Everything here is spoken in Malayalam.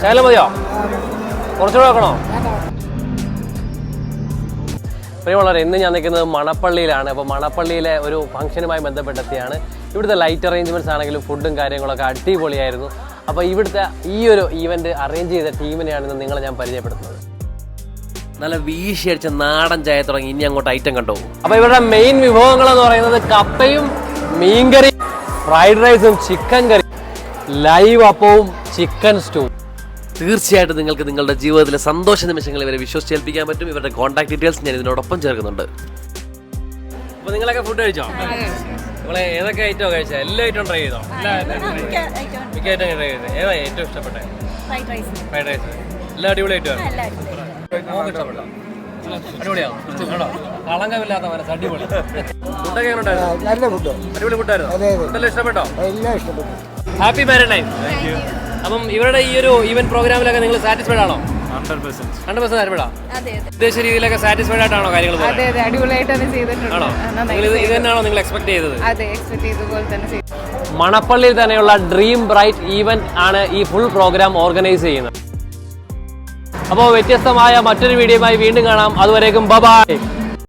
ശകലം മതിയോ? കുറച്ചുകൂടെ വെക്കണോ? പ്രിയമുള്ളവർ ഇന്ന് ഞാൻ നിൽക്കുന്നത് മണപ്പള്ളിയിലാണ്. അപ്പോൾ മണപ്പള്ളിയിലെ ഒരു ഫംഗ്ഷനുമായി ബന്ധപ്പെട്ടെത്തിയാണ്. ഇവിടുത്തെ ലൈറ്റ് അറേഞ്ച്മെന്റ്സ് ആണെങ്കിലും ഫുഡും കാര്യങ്ങളൊക്കെ അടിപൊളിയായിരുന്നു. അപ്പോൾ ഇവിടുത്തെ ഈ ഒരു ഈവന്റ് അറേഞ്ച് ചെയ്ത ടീമിനെയാണ് ഇന്ന് നിങ്ങളെ ഞാൻ പരിചയപ്പെടുത്തുന്നത്. നല്ല വീശി അടിച്ച നാടൻ ചായ തുടങ്ങി. ഇനി അങ്ങോട്ട് ഐറ്റം കണ്ടു? അപ്പോൾ ഇവരുടെ മെയിൻ വിഭവങ്ങൾ എന്ന് പറയുന്നത് കപ്പയും മീൻകറി ഫ്രൈഡ് റൈസും ചിക്കൻ കറി ലൈവ് അപ്പവും ചിക്കൻ സ്റ്റൂ തീർച്ചയായിട്ടും നിങ്ങൾക്ക് നിങ്ങളുടെ ജീവിതത്തിലെ സന്തോഷ നിമിഷങ്ങൾ ഇവരെ വിശ്വസിച്ചേൽപ്പിക്കാൻ പറ്റും. ഇവരുടെ കോൺടാക്ട് ഡീറ്റെയിൽസ് ഞാൻ ഇതിനോടൊപ്പം ചേർക്കുന്നുണ്ട്. അപ്പോൾ നിങ്ങളൊക്കെ ഫുഡ് കഴിച്ചോ? നിങ്ങളെ ഏതൊക്കെ ഐറ്റം കഴിച്ചോ? എല്ലാ ഐറ്റവും ട്രൈ ചെയ്തോ? മിക്ക ഐറ്റം ട്രൈ ചെയ്തത് ഏതാ ഏറ്റവും ഇഷ്ടപ്പെട്ടത് ഫ്രൈഡ് റൈസ് ഫ്രൈഡ് റൈസ് എല്ലാം അടിപൊളി ഐറ്റമാണ് ഇഷ്ടപ്പെട്ടോ? അടിപൊളിയാണോ? ആണോ കളങ്കമില്ലാത്ത മനസ്സ് അടിപൊളി ഫുഡൊക്കെ ഉണ്ടായിരുന്നു നല്ല ഫുഡ് അടിപൊളി ഫുഡായിരുന്നു അതെ, അതെ. ഫുഡെല്ലാം ഇഷ്ടപ്പെട്ടോ? എല്ലാം ഇഷ്ടപ്പെട്ടു. ഹാപ്പി മാരേജ് ലൈഫ് അപ്പം ഇവരുടെ ഈ ഒരു ഇവന്റ് പ്രോഗ്രാമിലൊക്കെ നിങ്ങൾ സാറ്റിസ്ഫൈഡ് ആണോ? ഹൺഡ്രഡ് പെർസെന്റ് സാറ്റിസ്ഫൈഡ് ആണോ അതെ അതെ. ഉദ്ദേശ രീതിയിലൊക്കെ സാറ്റിസ്ഫൈഡ് ആയിട്ടാണോ കാര്യങ്ങൾ അതെ അതെ. അടിപൊളിയായിട്ട് തന്നെ ചെയ്തിട്ടുണ്ട്. ആണോ? നിങ്ങൾ ഇത് ഇത് തന്നെയാണോ നിങ്ങൾ എക്സ്പെക്ട് ചെയ്തത്? അതെ എക്സ്പെക്ട് ചെയ്ത പോലെ തന്നെ ചെയ്തു. മണപ്പള്ളിയിൽ തന്നെയുള്ള ഡ്രീം ബ്രൈറ്റ് ഈവന്റ് ആണ് ഈ ഫുൾ പ്രോഗ്രാം ഓർഗനൈസ് ചെയ്യുന്നത്. അപ്പോൾ വ്യത്യസ്തമായ മറ്റൊരു വീഡിയോയുമായി വീണ്ടും കാണാം. അതുവരേക്കും ബബായ്